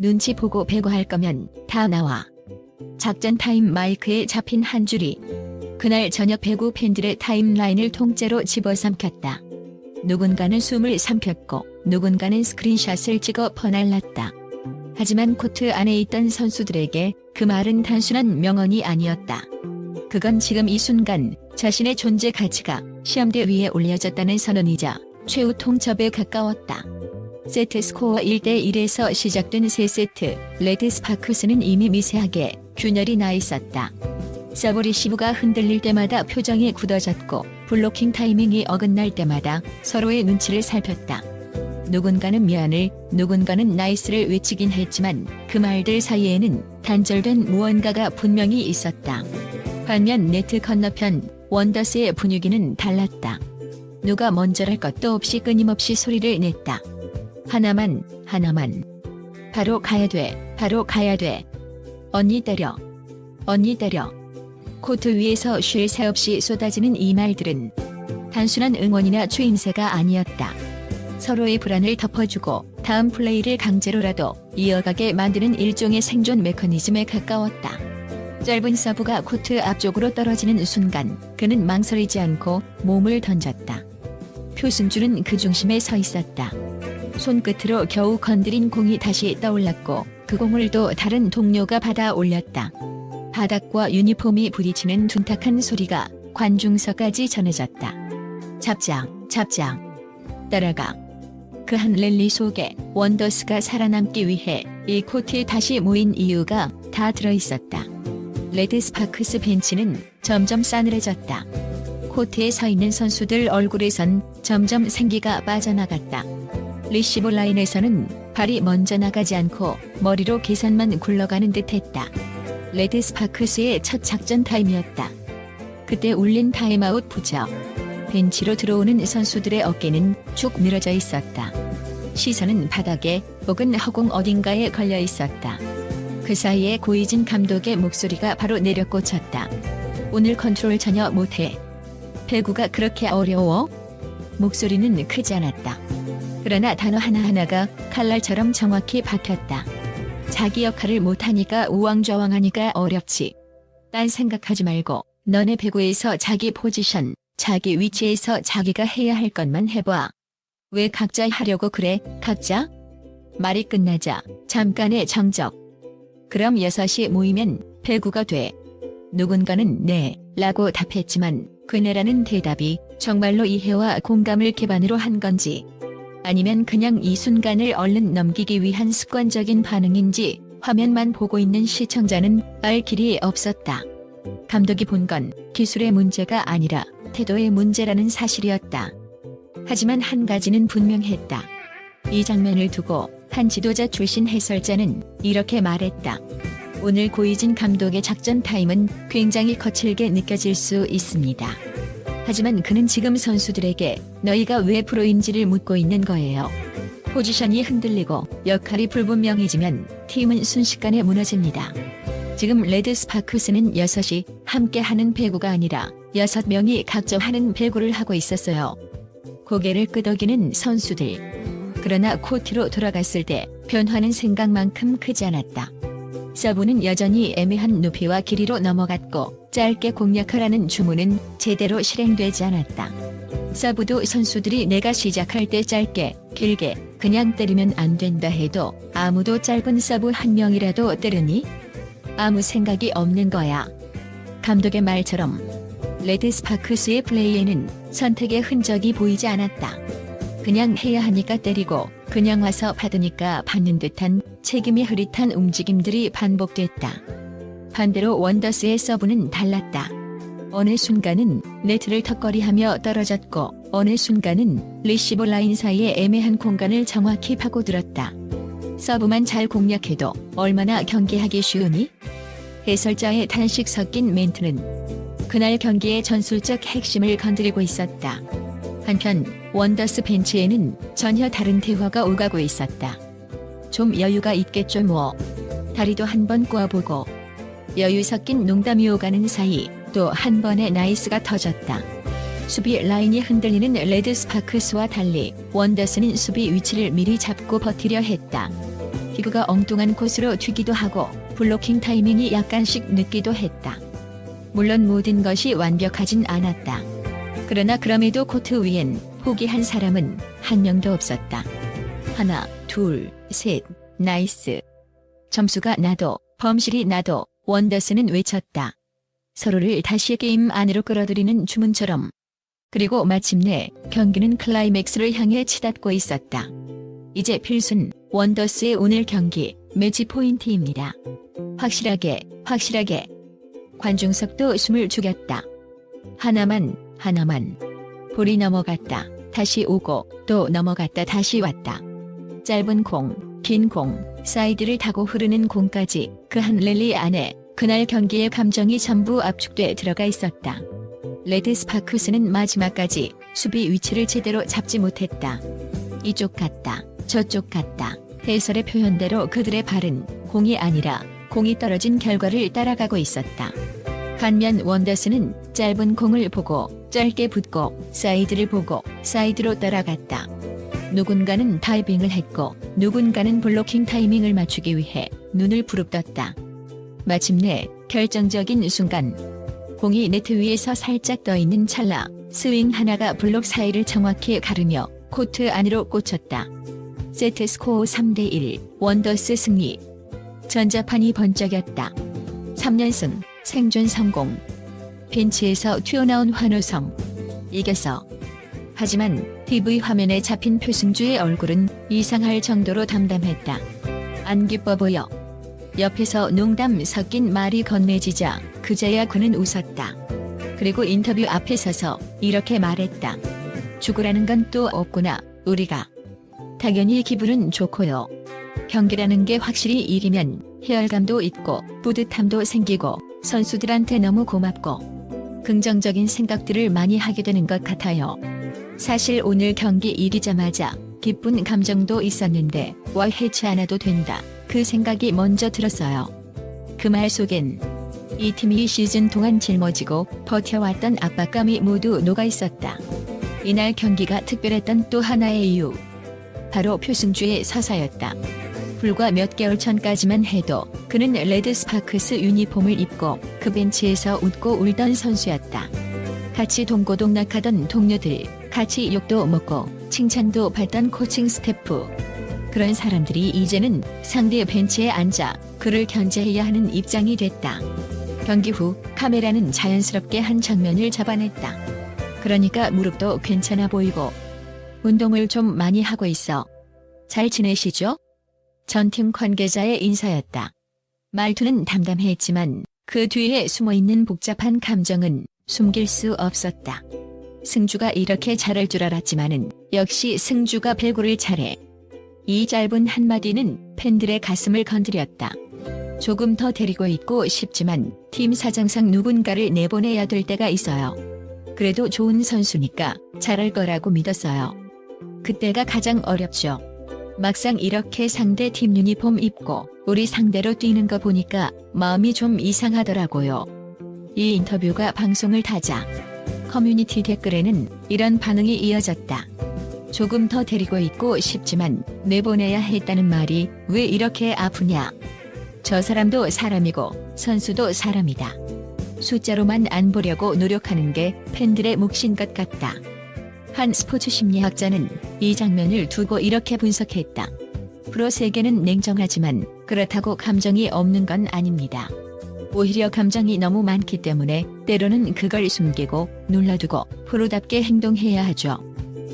눈치 보고 배구할 거면 다 나와. 작전 타임 마이크에 잡힌 한 줄이 그날 저녁 배구 팬들의 타임라인을 통째로 집어삼켰다. 누군가는 숨을 삼켰고 누군가는 스크린샷을 찍어 퍼날랐다. 하지만 코트 안에 있던 선수들에게 그 말은 단순한 명언이 아니었다. 그건 지금 이 순간 자신의 존재 가치가 시험대 위에 올려졌다는 선언이자 최후 통첩에 가까웠다. 세트 스코어 1대1에서 시작된 3세트, 레드 스파크스는 이미 미세하게 균열이 나 있었다. 서브 리시브가 흔들릴 때마다 표정이 굳어졌고 블로킹 타이밍이 어긋날 때마다 서로의 눈치를 살폈다. 누군가는 미안을, 누군가는 나이스를 외치긴 했지만 그 말들 사이에는 단절된 무언가가 분명히 있었다. 반면 네트 건너편 원더스의 분위기는 달랐다. 누가 먼저랄 것도 없이 끊임없이 소리를 냈다. 하나만, 하나만. 바로 가야 돼, 바로 가야 돼. 언니 때려. 언니 때려. 코트 위에서 쉴 새 없이 쏟아지는 이 말들은 단순한 응원이나 추임새가 아니었다. 서로의 불안을 덮어주고 다음 플레이를 강제로라도 이어가게 만드는 일종의 생존 메커니즘에 가까웠다. 짧은 서브가 코트 앞쪽으로 떨어지는 순간 그는 망설이지 않고 몸을 던졌다. 표승주는 그 중심에 서 있었다. 손끝으로 겨우 건드린 공이 다시 떠올랐고 그 공을 또 다른 동료가 받아 올렸다. 바닥과 유니폼이 부딪히는 둔탁한 소리가 관중석까지 전해졌다. 잡장, 잡장. 따라가. 그 한 랠리 속에 원더스가 살아남기 위해 이 코트에 다시 모인 이유가 다 들어있었다. 레드 스파크스 벤치는 점점 싸늘해졌다. 코트에 서 있는 선수들 얼굴에선 점점 생기가 빠져나갔다. 리시브 라인에서는 발이 먼저 나가지 않고 머리로 계산만 굴러가는 듯 했다. 레드 스파크스의 첫 작전 타임이었다. 그때 울린 타임아웃 부저. 벤치로 들어오는 선수들의 어깨는 쭉 늘어져 있었다. 시선은 바닥에 혹은 허공 어딘가에 걸려 있었다. 그 사이에 고이진 감독의 목소리가 바로 내려꽂혔다. 오늘 컨트롤 전혀 못해. 배구가 그렇게 어려워? 목소리는 크지 않았다. 그러나 단어 하나하나가 칼날처럼 정확히 박혔다. 자기 역할을 못하니까 우왕좌왕하니까 어렵지. 딴 생각하지 말고 너네 배구에서 자기 포지션, 자기 위치에서 자기가 해야 할 것만 해봐. 왜 각자 하려고 그래, 각자? 말이 끝나자 잠깐의 정적. 그럼 여섯이 모이면 배구가 돼. 누군가는 네, 라고 답했지만 그네라는 대답이 정말로 이해와 공감을 기반으로 한 건지 아니면 그냥 이 순간을 얼른 넘기기 위한 습관적인 반응인지 화면만 보고 있는 시청자는 알 길이 없었다. 감독이 본 건 기술의 문제가 아니라 태도의 문제라는 사실이었다. 하지만 한 가지는 분명했다. 이 장면을 두고 한 지도자 출신 해설자는 이렇게 말했다. 오늘 고이진 감독의 작전 타임은 굉장히 거칠게 느껴질 수 있습니다. 하지만 그는 지금 선수들에게 너희가 왜 프로인지를 묻고 있는 거예요. 포지션이 흔들리고 역할이 불분명해지면 팀은 순식간에 무너집니다. 지금 레드 스파크스는 6이 함께 하는 배구가 아니라 6명이 각자 하는 배구를 하고 있었어요. 고개를 끄덕이는 선수들. 그러나 코트로 돌아갔을 때 변화는 생각만큼 크지 않았다. 서브는 여전히 애매한 높이와 길이로 넘어갔고 짧게 공략하라는 주문은 제대로 실행되지 않았다. 서브도 선수들이 내가 시작할 때 짧게, 길게, 그냥 때리면 안 된다 해도 아무도 짧은 서브 한 명이라도 때르니? 아무 생각이 없는 거야. 감독의 말처럼 레드 스파크스의 플레이에는 선택의 흔적이 보이지 않았다. 그냥 해야 하니까 때리고 그냥 와서 받으니까 받는 듯한 책임이 흐릿한 움직임들이 반복됐다. 반대로 원더스의 서브는 달랐다. 어느 순간은 네트를 턱걸이하며 떨어졌고 어느 순간은 리시버 라인 사이의 애매한 공간을 정확히 파고들었다. 서브만 잘 공략해도 얼마나 경기하기 쉬우니? 해설자의 탄식 섞인 멘트는 그날 경기의 전술적 핵심을 건드리고 있었다. 한편 원더스 벤치에는 전혀 다른 대화가 오가고 있었다. 좀 여유가 있겠죠 뭐. 다리도 한번 꼬아보고 여유 섞인 농담이 오가는 사이 또 한 번의 나이스가 터졌다. 수비 라인이 흔들리는 레드 스파크스와 달리 원더스는 수비 위치를 미리 잡고 버티려 했다. 기구가 엉뚱한 곳으로 튀기도 하고 블로킹 타이밍이 약간씩 늦기도 했다. 물론 모든 것이 완벽하진 않았다. 그러나 그럼에도 코트 위엔 포기한 사람은 한 명도 없었다. 하나, 둘, 셋, 나이스. 점수가 나도, 범실이 나도, 원더스는 외쳤다. 서로를 다시 게임 안으로 끌어들이는 주문처럼. 그리고 마침내 경기는 클라이맥스를 향해 치닫고 있었다. 이제 필순 원더스의 오늘 경기 매치 포인트입니다. 확실하게, 확실하게. 관중석도 숨을 죽였다. 하나만, 하나만. 볼이 넘어갔다. 다시 오고 또 넘어갔다 다시 왔다. 짧은 공, 긴 공, 사이드를 타고 흐르는 공까지 그 한 랠리 안에 그날 경기의 감정이 전부 압축돼 들어가 있었다. 레드 스파크스는 마지막까지 수비 위치를 제대로 잡지 못했다. 이쪽 갔다, 저쪽 갔다. 해설의 표현대로 그들의 발은 공이 아니라 공이 떨어진 결과를 따라가고 있었다. 반면 원더스는 짧은 공을 보고 짧게 붙고 사이드를 보고 사이드로 따라갔다. 누군가는 다이빙을 했고 누군가는 블로킹 타이밍을 맞추기 위해 눈을 부릅떴다. 마침내 결정적인 순간 공이 네트 위에서 살짝 떠 있는 찰나 스윙 하나가 블록 사이를 정확히 가르며 코트 안으로 꽂혔다. 세트 스코어 3대1 원더스 승리. 전자판이 번쩍였다. 3연승 생존 성공. 벤치에서 튀어나온 환호성. 이겼어. 하지만 TV 화면에 잡힌 표승주의 얼굴은 이상할 정도로 담담했다. 안 기뻐 보여. 옆에서 농담 섞인 말이 건네지자 그제야 그는 웃었다. 그리고 인터뷰 앞에 서서 이렇게 말했다. 죽으라는 건 또 없구나, 우리가. 당연히 기분은 좋고요. 경기라는 게 확실히 이기면 희열감도 있고 뿌듯함도 생기고 선수들한테 너무 고맙고 긍정적인 생각들을 많이 하게 되는 것 같아요. 사실 오늘 경기 이기자마자 기쁜 감정도 있었는데 와 해치 않아도 된다. 그 생각이 먼저 들었어요. 그 말 속엔 이 팀이 시즌 동안 짊어지고 버텨왔던 압박감이 모두 녹아 있었다. 이날 경기가 특별했던 또 하나의 이유. 바로 표승주의 서사였다. 불과 몇 개월 전까지만 해도 그는 레드 스파크스 유니폼을 입고 그 벤치에서 웃고 울던 선수였다. 같이 동고동락하던 동료들, 같이 욕도 먹고 칭찬도 받던 코칭 스태프. 그런 사람들이 이제는 상대 벤치에 앉아 그를 견제해야 하는 입장이 됐다. 경기 후 카메라는 자연스럽게 한 장면을 잡아냈다. 그러니까 무릎도 괜찮아 보이고 운동을 좀 많이 하고 있어. 잘 지내시죠? 전팀 관계자의 인사였다. 말투는 담담했지만 그 뒤에 숨어있는 복잡한 감정은 숨길 수 없었다. 승주가 이렇게 잘할 줄 알았지만은 역시 승주가 배구를 잘해. 이 짧은 한마디는 팬들의 가슴을 건드렸다. 조금 더 데리고 있고 싶지만 팀 사정상 누군가를 내보내야 될 때가 있어요. 그래도 좋은 선수니까 잘할 거라고 믿었어요. 그때가 가장 어렵죠. 막상 이렇게 상대 팀 유니폼 입고 우리 상대로 뛰는 거 보니까 마음이 좀 이상하더라고요. 이 인터뷰가 방송을 타자 커뮤니티 댓글에는 이런 반응이 이어졌다. 조금 더 데리고 있고 싶지만 내보내야 했다는 말이 왜 이렇게 아프냐. 저 사람도 사람이고 선수도 사람이다. 숫자로만 안 보려고 노력하는 게 팬들의 몫인 것 같다. 한 스포츠 심리학자는 이 장면을 두고 이렇게 분석했다. 프로 세계는 냉정하지만 그렇다고 감정이 없는 건 아닙니다. 오히려 감정이 너무 많기 때문에 때로는 그걸 숨기고 눌러두고 프로답게 행동해야 하죠.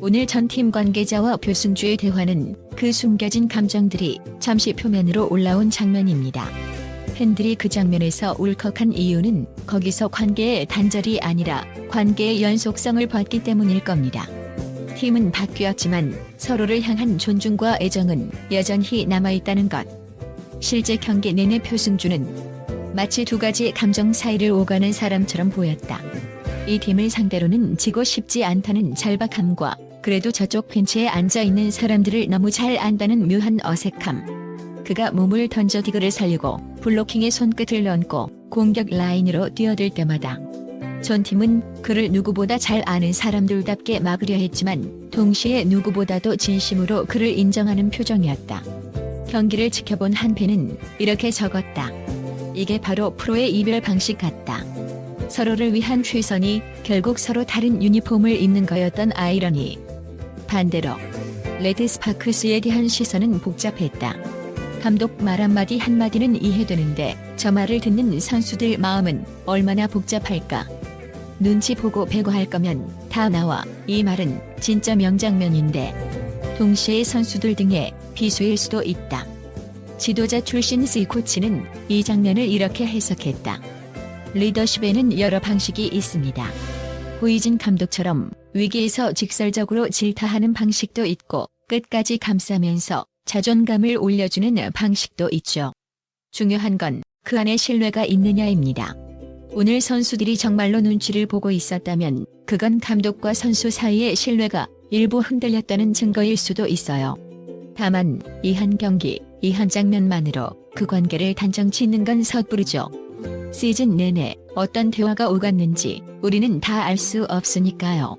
오늘 전 팀 관계자와 표승주의 대화는 그 숨겨진 감정들이 잠시 표면으로 올라온 장면입니다. 팬들이 그 장면에서 울컥한 이유는 거기서 관계의 단절이 아니라 관계의 연속성을 봤기 때문일 겁니다. 팀은 바뀌었지만 서로를 향한 존중과 애정은 여전히 남아있다는 것. 실제 경기 내내 표승주는 마치 두 가지 감정 사이를 오가는 사람처럼 보였다. 이 팀을 상대로는 지고 싶지 않다는 절박함과 그래도 저쪽 벤치에 앉아 있는 사람들을 너무 잘 안다는 묘한 어색함. 그가 몸을 던져 디그를 살리고 블로킹의 손끝을 얹고 공격 라인으로 뛰어들 때마다 전 팀은 그를 누구보다 잘 아는 사람들답게 막으려 했지만 동시에 누구보다도 진심으로 그를 인정하는 표정이었다. 경기를 지켜본 한 팬은 이렇게 적었다. 이게 바로 프로의 이별 방식 같다. 서로를 위한 최선이 결국 서로 다른 유니폼을 입는 거였던 아이러니. 반대로 레드 스파크스에 대한 시선은 복잡했다. 감독 말 한마디 한마디는 이해되는데 저 말을 듣는 선수들 마음은 얼마나 복잡할까. 눈치 보고 배구할 거면 다 나와. 이 말은 진짜 명장면인데 동시에 선수들 등의 비수일 수도 있다. 지도자 출신 스이 코치는 이 장면을 이렇게 해석했다. 리더십에는 여러 방식이 있습니다. 호이진 감독처럼 위기에서 직설적으로 질타하는 방식도 있고 끝까지 감싸면서 자존감을 올려주는 방식도 있죠. 중요한 건 그 안에 신뢰가 있느냐입니다. 오늘 선수들이 정말로 눈치를 보고 있었다면 그건 감독과 선수 사이의 신뢰가 일부 흔들렸다는 증거일 수도 있어요. 다만 이 한 경기, 이 한 장면만으로 그 관계를 단정 짓는 건 섣부르죠. 시즌 내내 어떤 대화가 오갔는지 우리는 다 알 수 없으니까요.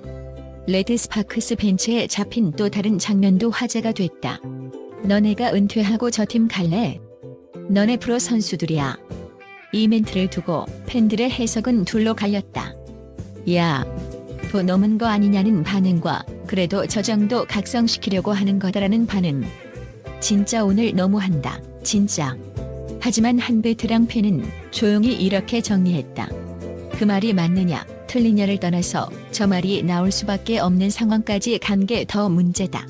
레드 스파크스 벤치에 잡힌 또 다른 장면도 화제가 됐다. 너네가 은퇴하고 저 팀 갈래? 너네 프로 선수들이야. 이 멘트를 두고 팬들의 해석은 둘로 갈렸다. 야, 더 넘은 거 아니냐는 반응과 그래도 저 정도 각성시키려고 하는 거다라는 반응. 진짜 오늘 너무한다. 진짜. 하지만 한 베테랑 팬은 조용히 이렇게 정리했다. 그 말이 맞느냐, 틀리냐를 떠나서 저 말이 나올 수밖에 없는 상황까지 간 게 더 문제다.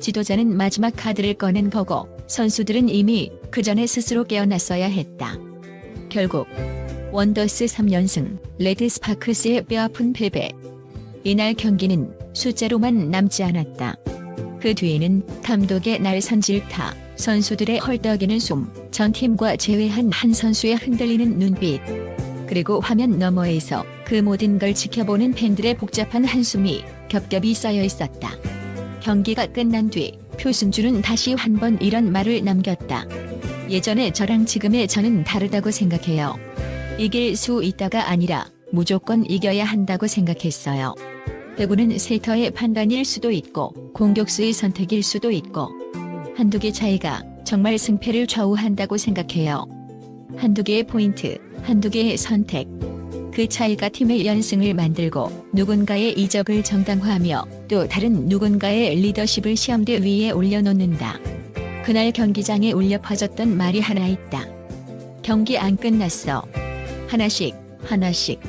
지도자는 마지막 카드를 꺼낸 거고 선수들은 이미 그 전에 스스로 깨어났어야 했다. 결국 원더스 3연승, 레드 스파크스의 뼈아픈 패배. 이날 경기는 숫자로만 남지 않았다. 그 뒤에는 감독의 날선 질타, 선수들의 헐떡이는 숨, 전 팀과 제외한 한 선수의 흔들리는 눈빛. 그리고 화면 너머에서 그 모든 걸 지켜보는 팬들의 복잡한 한숨이 겹겹이 쌓여 있었다. 경기가 끝난 뒤 표순주는 다시 한 번 이런 말을 남겼다. 예전에 저랑 지금의 저는 다르다고 생각해요. 이길 수 있다가 아니라 무조건 이겨야 한다고 생각했어요. 배구는 세터의 판단일 수도 있고 공격수의 선택일 수도 있고 한두 개 차이가 정말 승패를 좌우한다고 생각해요. 한두 개의 포인트, 한두 개의 선택. 그 차이가 팀의 연승을 만들고 누군가의 이적을 정당화하며 또 다른 누군가의 리더십을 시험대 위에 올려놓는다. 그날 경기장에 울려 퍼졌던 말이 하나 있다. 경기 안 끝났어. 하나씩, 하나씩.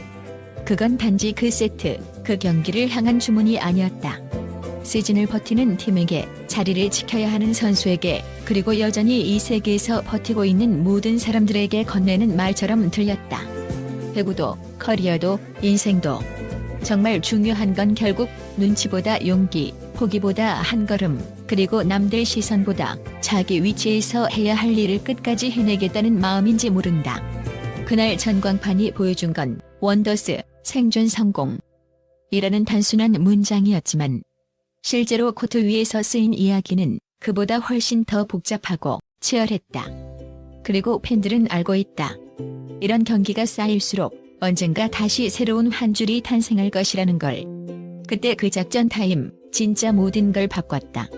그건 단지 그 세트, 그 경기를 향한 주문이 아니었다. 시즌을 버티는 팀에게 자리를 지켜야 하는 선수에게 그리고 여전히 이 세계에서 버티고 있는 모든 사람들에게 건네는 말처럼 들렸다. 배구도 커리어도 인생도 정말 중요한 건 결국 눈치보다 용기, 포기보다 한 걸음, 그리고 남들 시선보다 자기 위치에서 해야 할 일을 끝까지 해내겠다는 마음인지 모른다. 그날 전광판이 보여준 건 원더스 생존 성공. 이라는 단순한 문장이었지만 실제로 코트 위에서 쓰인 이야기는 그보다 훨씬 더 복잡하고 치열했다. 그리고 팬들은 알고 있다. 이런 경기가 쌓일수록 언젠가 다시 새로운 한 줄이 탄생할 것이라는 걸. 그때 그 작전 타임 진짜 모든 걸 바꿨다.